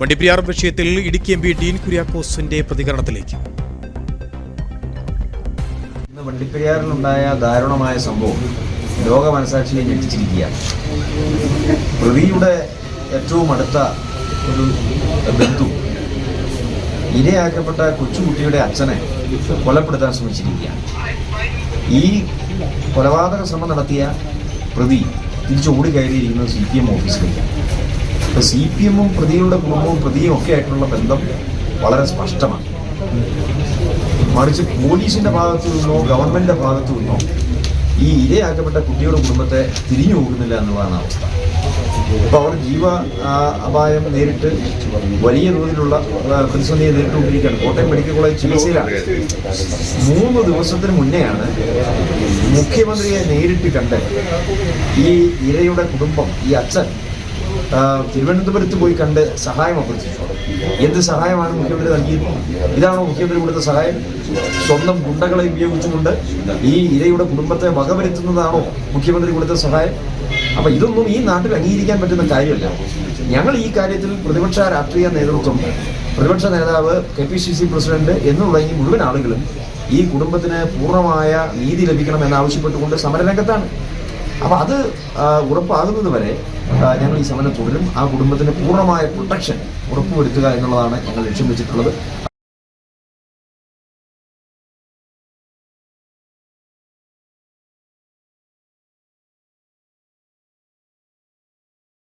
വണ്ടിപ്പെരിയാർ വിഷയത്തിൽ Idukki M P Dean കുര്യാക്കോസിന്റെ പ്രതികരണത്തിലേക്ക്. ഇന്ന് വണ്ടിപ്പെരിയാറിലുണ്ടായ ദാരുണമായ സംഭവം ലോക മനസാക്ഷിയെ ഞെട്ടിച്ചിരിക്കുകയാണ്. പ്രതിയുടെ ഏറ്റവും അടുത്ത ഒരു ബന്ധു ഇരയാക്കപ്പെട്ട കൊച്ചുകുട്ടിയുടെ അച്ഛനെ കൊലപ്പെടുത്താൻ ശ്രമിച്ചിരിക്കുകയാണ്. ഈ കൊലപാതക ശ്രമം നടത്തിയ പ്രതി തിരിച്ച് ഓടിക്കയറിയിരിക്കുന്നത് സി പി എം ഓഫീസിലേക്കാണ്. അപ്പോൾ സി പി എമ്മും പ്രതികളുടെ കുടുംബവും പ്രതിയും ഒക്കെ ആയിട്ടുള്ള ബന്ധം വളരെ സ്പഷ്ടമാണ്. മറിച്ച് പോലീസിന്റെ ഭാഗത്തു നിന്നോ ഗവൺമെന്റിന്റെ ഭാഗത്തു നിന്നോ ഈ ഇരയാക്കപ്പെട്ട കുട്ടിയുടെ കുടുംബത്തെ തിരിഞ്ഞു പോകുന്നില്ല എന്നുള്ളതാണ് അവസ്ഥ. അപ്പോൾ അവർ ജീവ അപായം നേരിട്ട് വലിയ തോതിലുള്ള പ്രതിസന്ധിയെ നേരിട്ടുകൊണ്ടിരിക്കുകയാണ്. കോട്ടയം മെഡിക്കൽ കോളേജ് ചികിത്സയിലാണ്. മൂന്ന് ദിവസത്തിന് മുന്നെയാണ് മുഖ്യമന്ത്രിയെ നേരിട്ട് കണ്ട് ഈ ഇരയുടെ കുടുംബം ഈ അച്ഛൻ തിരുവനന്തപുരത്ത് പോയി കണ്ട് സഹായം അഭ്യർത്ഥിച്ചു എന്ത് സഹായമാണ് മുഖ്യമന്ത്രി നൽകിയത്? ഇതാണോ മുഖ്യമന്ത്രി കൊടുത്ത സഹായം? സ്വന്തം ഗുണ്ടകളെ ഉപയോഗിച്ചുകൊണ്ട് ഈ ഇരയുടെ കുടുംബത്തെ വകവരുത്തുന്നതാണോ മുഖ്യമന്ത്രി കൊടുത്ത സഹായം? അപ്പൊ ഇതൊന്നും ഈ നാട്ടിൽ അംഗീകരിക്കാൻ പറ്റുന്ന കാര്യമല്ല. ഞങ്ങൾ ഈ കാര്യത്തിൽ പ്രതിപക്ഷ രാഷ്ട്രീയ നേതൃത്വം പ്രതിപക്ഷ നേതാവ് K P C C president എന്ന് തുടങ്ങി മുഴുവൻ ആളുകളും ഈ കുടുംബത്തിന് പൂർണമായ നീതി ലഭിക്കണം എന്നാവശ്യപ്പെട്ടുകൊണ്ട് സമരരംഗത്താണ്. അപ്പൊ അത് ഉറപ്പാകുന്നത് വരെ ഞങ്ങൾ ഈ സമരം തുടരും. ആ കുടുംബത്തിന് പൂർണമായ പ്രൊട്ടക്ഷൻ ഉറപ്പുവരുത്തുക എന്നുള്ളതാണ് ഞങ്ങൾ ലക്ഷ്യം വെച്ചിട്ടുള്ളത്.